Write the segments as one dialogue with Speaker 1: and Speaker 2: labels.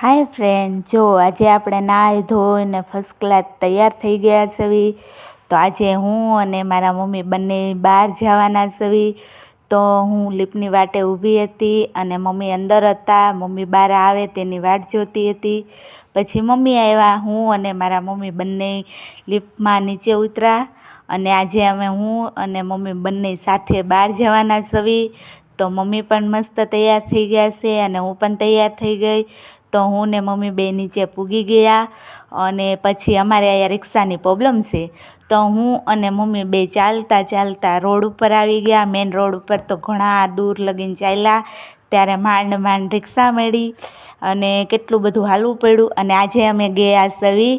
Speaker 1: હાય friend, જો આજે આપણે નાહી ધોઈને ફર્સ્ટ ક્લાસ તૈયાર થઈ ગયા છીએ તો આજે હું અને મારા મમ્મી બંને બહાર જવાના છીએ તો હું લિફ્ટની વાટે ઊભી હતી અને મમ્મી અંદર હતા. મમ્મી બહાર આવે તેની વાટ જોતી હતી. પછી મમ્મી આવ્યા, હું અને મારા મમ્મી બંને લિફ્ટમાં નીચે ઉતર્યા. અને આજે અમે હું અને મમ્મી બંને સાથે બહાર જવાના છીએ તો મમ્મી પણ મસ્ત તૈયાર થઈ ગયા છે અને હું પણ તૈયાર થઈ ગઈ. તો હું ને મમ્મી બે નીચે પૂગી ગયા અને પછી અમારે અહીંયા રિક્ષાની પ્રોબ્લેમ છે. તો હું અને મમ્મી બે ચાલતા ચાલતા રોડ ઉપર આવી ગયા. મેન રોડ ઉપર તો ઘણા દૂર લગીને ચાલ્યા. ત્યારે માંડ માંડ રિક્ષા મળી અને કેટલું બધું હાલવું પડ્યું. અને આજે અમે ગયા સવી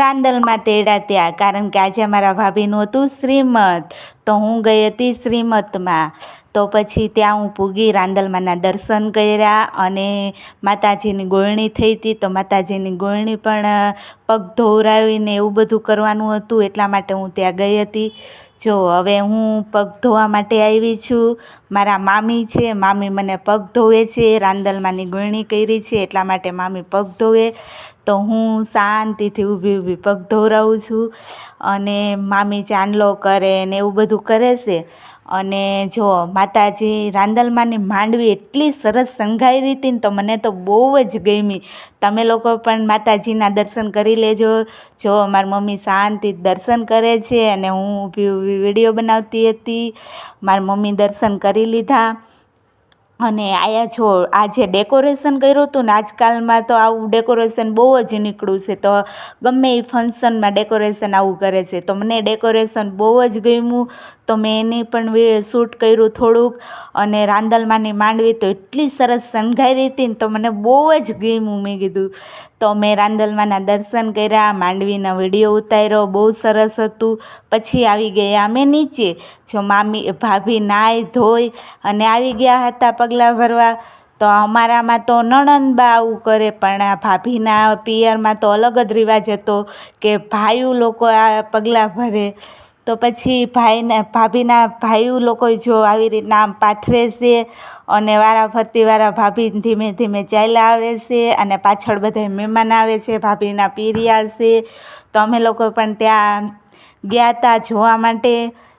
Speaker 1: રાંદલમાં તેડા ત્યાં. કારણ કે આજે અમારા ભાભીનું હતું શ્રીમત. તો હું ગઈ હતી શ્રીમતમાં. તો પછી ત્યાં હું પૂગી રાંદલમાના દર્શન કર્યા અને માતાજીની ગોળણી થઈ હતી. તો માતાજીની ગોળણી પણ પગ ધોવરાવીને એવું બધું કરવાનું હતું એટલા માટે હું ત્યાં ગઈ હતી. જો, હવે હું પગ ધોવા માટે આવી છું. મારા મામી છે, મામી મને પગ ધોવે છે, રાંદલમાંની ગોળણી કરી છે, એટલા માટે મામી પગ ધોવે. તો હું શાંતિથી ઊભી ઊભી પગ ધોરાવું છું અને મામી ચાંદલો કરે ને એવું બધું કરે છે. અને જો માતાજી રાંદલમાંની માંડવી એટલી સરસ સંઘાઈ હતી ને તો મને તો બહુ જ ગમી. તમે લોકો પણ માતાજીના દર્શન કરી લેજો. જો મારી મમ્મી શાંતિ દર્શન કરે છે અને હું ઊભી ઊભી વીડિયો બનાવતી હતી. મારી મમ્મી દર્શન કરી લીધા. અને આયા છો આ જે ડેકોરેશન કર્યું હતું ને, આજકાલમાં તો આવું ડેકોરેશન બહુ જ નીકળ્યું છે. તો ગમે એ ફંક્શનમાં ડેકોરેશન આવું કરે છે. તો મને ડેકોરેશન બહુ જ ગમ્યું. તો મેં એની પણ શૂટ કર્યું થોડુંક અને રાંદલમાંની માંડવી તો એટલી સરસ શણગારી હતી ને, તો મને બહુ જ ગમ્યું મેં કીધું. તો મેં રાંદલમાંના દર્શન કર્યા, માંડવીના વીડિયો ઉતાર્યો, બહુ સરસ હતું. પછી આવી ગયા અમે નીચે. જો મામી, ભાભી નાહી ધોઈ અને આવી ગયા હતા પગલાં ભરવા, તો અમારામાં તો નણંદબા આવું કરે, પણ આ ભાભીના પિયરમાં તો અલગ જ રિવાજ હતો કે ભાઈઓ લોકો આ પગલાં ભરે. તો પછી ભાઈના, ભાભીના ભાઈઓ લોકો જો આવી રીતના આમ પાથરે છે અને વારા ફરતી વારા ભાભી ધીમે ધીમે ચાલ્યા આવે છે અને પાછળ બધા મહેમાન આવે છે, ભાભીના પીરિયા છે. તો અમે લોકો પણ ત્યાં ગયા હતા જોવા માટે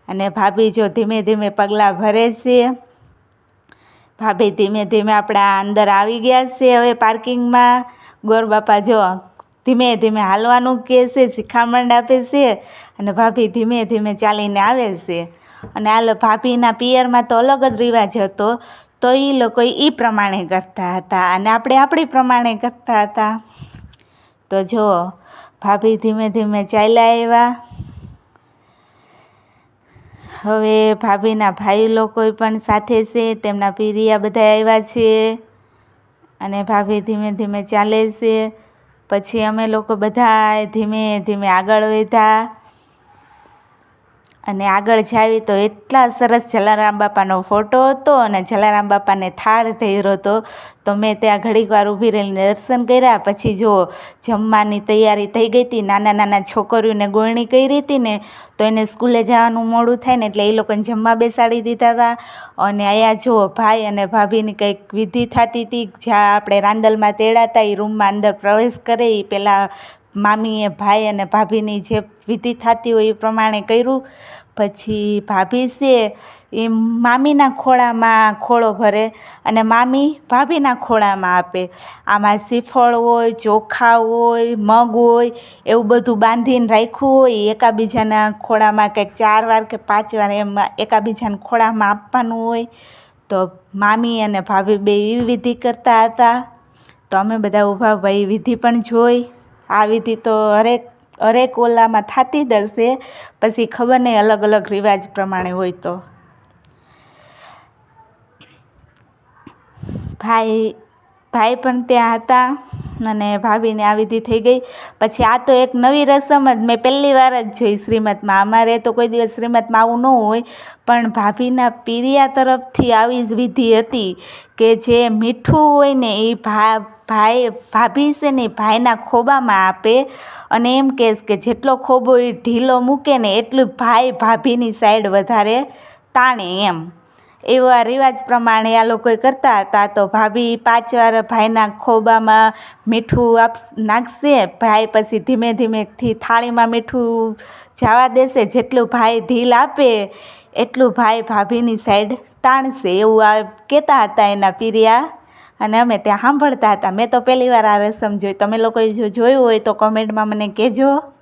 Speaker 1: અને ભાભી જો ધીમે ધીમે પગલાં ભરે છે. ભાભી ધીમે ધીમે આપણા અંદર આવી ગયા છે હવે પાર્કિંગમાં. ગોરબાપા જો ધીમે ધીમે હાલવાનું કહે છે, શિખામણ આપે છે અને ભાભી ધીમે ધીમે ચાલીને આવે છે. અને આ ભાભીના પિયરમાં તો અલગ જ રિવાજ હતો, તો એ લોકો એ પ્રમાણે કરતા હતા અને આપણે આપણી પ્રમાણે કરતા હતા. તો જો, ભાભી ધીમે ધીમે ચાલ્યા આવ્યા. હવે ભાભીના ભાઈ લોકો પણ સાથે છે, તેમના પીરિયા બધા આવ્યા છે અને ભાભી ધીમે ધીમે ચાલે છે. પછી અમે લોકો બધા ધીમે ધીમે આગળ વધ્યા. અને આગળ જાવી તો એટલા સરસ જલારામ બાપાનો ફોટો હતો અને જલારામ બાપાને થાળ ધર્યો હતો. તો મેં ત્યાં ઘડીક વાર ઊભી રહીને દર્શન કર્યા. પછી જો જમવાની તૈયારી થઈ ગઈ હતી, નાના નાના છોકરીઓને ગોળણી કરી હતી ને, તો એને સ્કૂલે જવાનું મોડું થાય ને એટલે એ લોકોને જમવા બેસાડી દીધા હતા. અને અહીંયા જો ભાઈ અને ભાભીની કંઈક વિધિ થતી હતી, જ્યાં આપણે રાંદલમાં તેડાતા એ રૂમમાં અંદર પ્રવેશ કરે એ પહેલાં મામીએ, ભાઈ અને ભાભીની જે વિધિ થતી હોય એ પ્રમાણે કર્યું. પછી ભાભી છે એ મામીના ખોળામાં ખોળો ભરે અને મામી ભાભીના ખોળામાં આપે. આમાં શ્રીફળ હોય, ચોખા હોય, મગ હોય, એવું બધું બાંધીને રાખ્યું હોય એકાબીજાના ખોળામાં કંઈક ચાર વાર કે પાંચ વાર એમ એકાબીજાના ખોળામાં આપવાનું હોય. તો મામી અને ભાભી બે એવી વિધિ કરતા હતા. તો અમે બધા ઊભા ભાઈ વિધિ પણ જોઈ. આ વિધિ તો હરેક હરેક ઓલામાં થતી જ પછી ખબર નહીં, અલગ અલગ રિવાજ પ્રમાણે હોય તો. ભાઈ ભાઈ પણ ત્યાં હતા અને ભાભીને આ વિધિ થઈ ગઈ. પછી આ તો એક નવી રસમ જ, મેં પહેલી વાર જ જોઈ શ્રીમતમાં. અમારે તો કોઈ દિવસ શ્રીમતમાં આવું ન હોય, પણ ભાભીના પીરિયા તરફથી આવી જ વિધિ હતી કે જે મીઠું હોય ને એ ભા, ભાઈ, ભાભી છે ને ભાઈના ખોબામાં આપે અને એમ કહેશ કે જેટલો ખોબો એ ઢીલો મૂકે ને એટલું ભાઈ ભાભીની સાઈડ વધારે તાણે એમ. એવા રિવાજ પ્રમાણે આ લોકોએ કરતા હતા. તો ભાભી પાંચ વાર ભાઈના ખોબામાં મીઠું આપ નાખશે. ભાઈ પછી ધીમે ધીમેથી થાળીમાં મીઠું જવા દેશે. જેટલું ભાઈ ઢીલ આપે, એટલું ભાઈ ભાભીની સાઈડ તાણશે. એવું આ કહેતા હતા એના પીરિયા. અને અમે ત્યાં સાંભળતા હતા. મેં તો પહેલી વાર આ રસમ જોઈ. તમે લોકોએ જો જોયું હોય તો કોમેન્ટમાં મને કહેજો.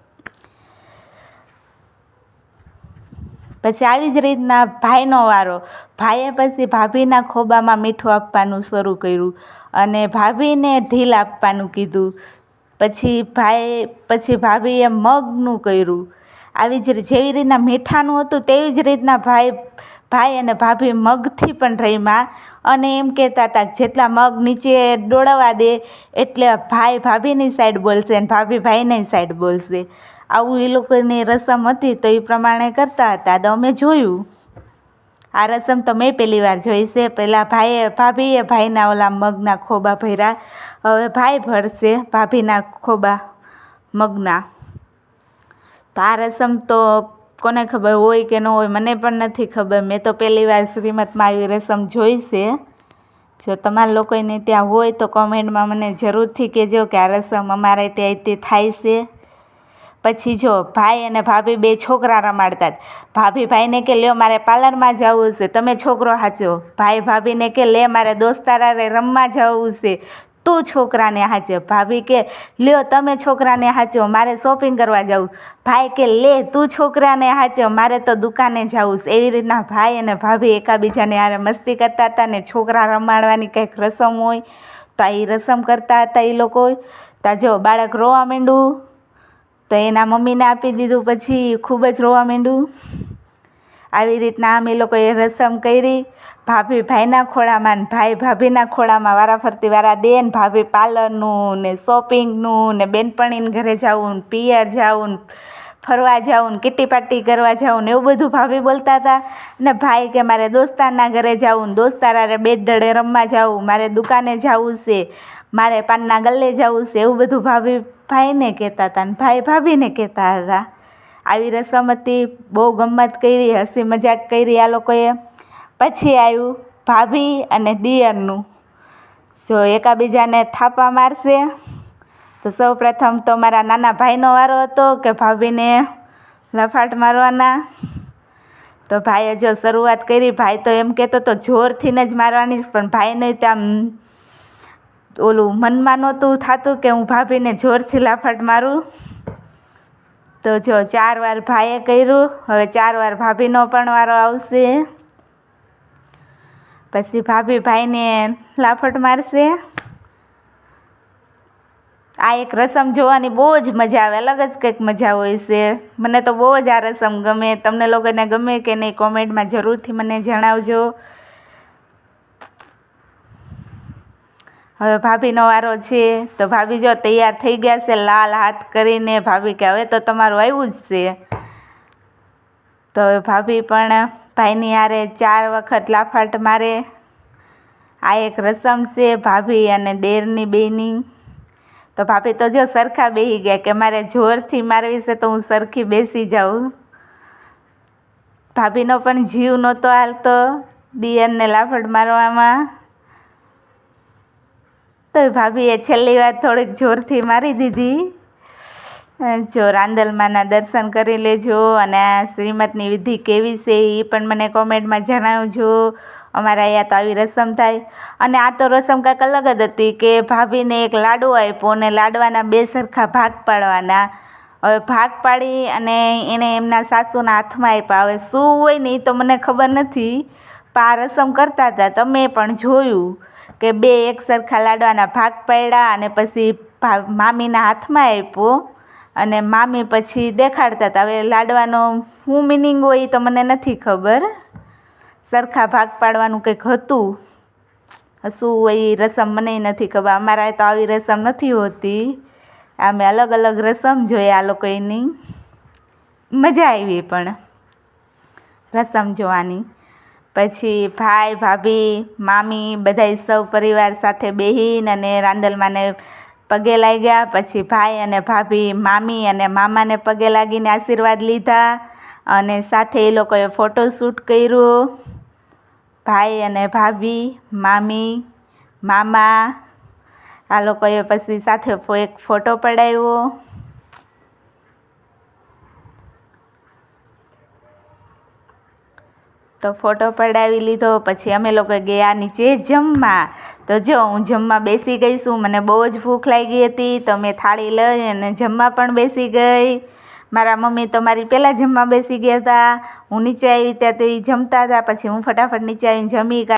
Speaker 1: પછી આવી જ રીતના ભાઈનો વારો. ભાઈએ પછી ભાભીના ખોબામાં મીઠું આપવાનું શરૂ કર્યું અને ભાભીને ઢીલ આપવાનું કીધું. પછી ભાઈ પછી ભાભીએ મગનું કર્યું. આવી જ જેવી રીતના મીઠાનું હતું તેવી જ રીતના ભાઈ ભાઈ અને ભાભી મગથી પણ રહીમાં અને એમ કહેતા હતા જેટલા મગ નીચે દોડાવા દે એટલે ભાઈ ભાભીની સાઈડ બોલશે અને ભાભી ભાઈની સાઈડ બોલશે. આવું એ લોકોની રસમ હતી તો એ પ્રમાણે કરતા હતા. તો અમે જોયું. આ રસમ તો મેં પહેલી વાર જોઈ છે. પહેલાં ભાઈએ, ભાભીએ ભાઈના ઓલા મગના ખોબા ભર્યા. હવે ભાઈ ભરશે ભાભીના ખોબા મગના. તો આ રસમ તો કોને ખબર હોય કે ન હોય મને પણ નથી ખબર. મેં તો પહેલી વાર શ્રીમતમાં આવી રસમ જોઈ છે. જો તમારા લોકોને ત્યાં હોય તો કોમેન્ટમાં મને જરૂરથી કહેજો કે આ રસમ અમારે ત્યાં તે થાય છે. પછી જો ભાઈ અને ભાભી બે છોકરા રમાડતા. ભાભી ભાઈને કે, લ્યો, મારે પાર્લરમાં જવું છે. તમે છોકરો હાચો. ભાઈ ભાભીને કે, લે, મારે દોસ્તારારે રમવા જવું છે. તું છોકરાને હાચે. ભાભી કે, લ્યો, તમે છોકરાને હાચો. મારે શોપિંગ કરવા જવું. ભાઈ કે, લે, તું છોકરાને હાચો. મારે તો દુકાને જવું છે. એવી રીતના ભાઈ અને ભાભી એકાબીજાને હારે મસ્તી કરતા હતા ને છોકરા રમાડવાની કંઈક રસમ હોય, તો એ રસમ કરતા હતા એ લોકો. તા જો બાળક રોવા માંડ્યું. તો એના મમ્મીને આપી દીધું પછી ખૂબ જ રોવા માંડ્યું. આવી રીતના અમે લોકોએ રસમ કરી. ભાભી ભાઈના ખોળામાં ને ભાઈ ભાભીના ખોળામાં વારા ફરતી વારા દે ને ભાભી પાર્લરનું ને શોપિંગનું ને બેનપણીને ઘરે જવું ને પિયર જવું ને ફરવા જાઉં ને કિટ્ટી પાર્ટી કરવા જાઉં ને એવું બધું ભાભી બોલતા હતા. ને ભાઈ કે મારે દોસ્તારના ઘરે જાઉં ને દોસ્તારારે બેટ દડે રમવા જાઉં, મારે દુકાને જવું છે, મારે પાનના ગલ્લે જવું છે, એવું બધું ભાભી ભાઈને કહેતા હતા ને ભાઈ ભાભીને કહેતા હતા. આવી રસમ હતી બહુ ગમત કરી, હસી મજાક કરી આ લોકોએ. પછી આવ્યું ભાભી અને દિયરનું. જો એકાબીજાને થાપા મારશે. તો સૌ પ્રથમ તો મારા નાના ભાઈનો વારો હતો કે ભાભીને લફાટ મારવાના. તો ભાઈએ જો શરૂઆત કરી, ભાઈ તો એમ કહેતો તો જોરથીને જ મારવાની પણ ભાઈને ત્યાં ઓલું મનમાં નહોતું થતું કે હું ભાભીને જોરથી લાફાટ મારું. તો જો ચાર વાર ભાઈએ કર્યું, હવે ચાર વાર ભાભીનો પણ વારો આવશે. પછી ભાભી ભાઈને લાફટ મારશે. આ એક રસમ જોવાની બહુ જ મજા આવે, અલગ જ કંઈક મજા હોય છે. મને તો બહુ જ આ રસમ ગમે. તમને લોકોને ગમે કે નહીં, કોમેન્ટમાં જરૂરથી મને જણાવજો. હવે ભાભીનો વારો છે, તો ભાભી જો તૈયાર થઈ ગયા છે, લાલ હાથ કરીને. ભાભી કે, હવે તો તમારું આવ્યું જ છે. તો હવે ભાભી પણ ભાઈની હારે ચાર વખત લાફાટ મારે. આ એક રસમ છે, ભાભી અને દેરની બેની. તો ભાભી, તો જો સરખા બેસી ગયા કે મારે જોરથી મારવી છે તો હું સરખી બેસી જાઉં. ભાભીનો પણ જીવ નહોતો હાલતો દિયરને લાફડ મારવામાં. તો ભાભીએ છેલ્લી વાર થોડીક જોરથી મારી દીધી. જો રાંદલમાના દર્શન કરી લેજો અને આ શ્રીમતની વિધિ કેવી છે એ પણ મને કોમેન્ટમાં જણાવજો. અમારા અહીંયા તો આવી રસમ થાય. અને આ તો રસમ કાંઈક અલગ જ હતી કે ભાભીને એક લાડુ આપ્યો અને લાડવાના બે સરખા ભાગ પાડવાના. હવે ભાગ પાડી અને એણે એમના સાસુના હાથમાં આપ્યા. હવે શું હોય ને એ તો મને ખબર નથી, પણ આ રસમ કરતા હતા. તમે પણ જોયું કે બે એક સરખા લાડવાના ભાગ પાડ્યા અને પછી મામીના હાથમાં આપ્યો અને મામી પછી દેખાડતા હતા. હવે લાડવાનો શું મિનિંગ હોય એ તો મને નથી ખબર. સરખા ભાગ પાડવાનું કંઈક હતું? શું એ રસમ મને નથી ખબર. અમારા તો આવી રસમ નથી હોતી. અમે અલગ અલગ રસમ જોઈ આ લોકો એની મજા આવી પણ રસમ જોવાની. પછી ભાઈ, ભાભી, મામી બધાય સૌ પરિવાર સાથે બેહીને અને રાંદલમાને પગે લાગ્યા. પછી ભાઈ અને ભાભી, મામી અને મામાને પગે લાગીને આશીર્વાદ લીધા અને સાથે એ લોકોએ ફોટોશૂટ કર્યું. ભાઈ અને ભાભી, મામી, મામા, આ લોકોએ પછી સાથે એક ફોટો પડાવ્યો. તો ફોટો પડાવી લીધો, પછી અમે લોકો ગયા નીચે જમવા. તો જો, હું જમવા બેસી ગઈ છું, મને બહુ જ ભૂખ લાગી હતી, તો મેં થાળી લઈ અને જમવા પણ બેસી ગઈ. મારા મમ્મી તો મારી પહેલાં જમવા બેસી ગયા હતા. હું નીચે આવી ત્યાં તે જમતા હતા, પછી હું ફટાફટ નીચે આવીને જમી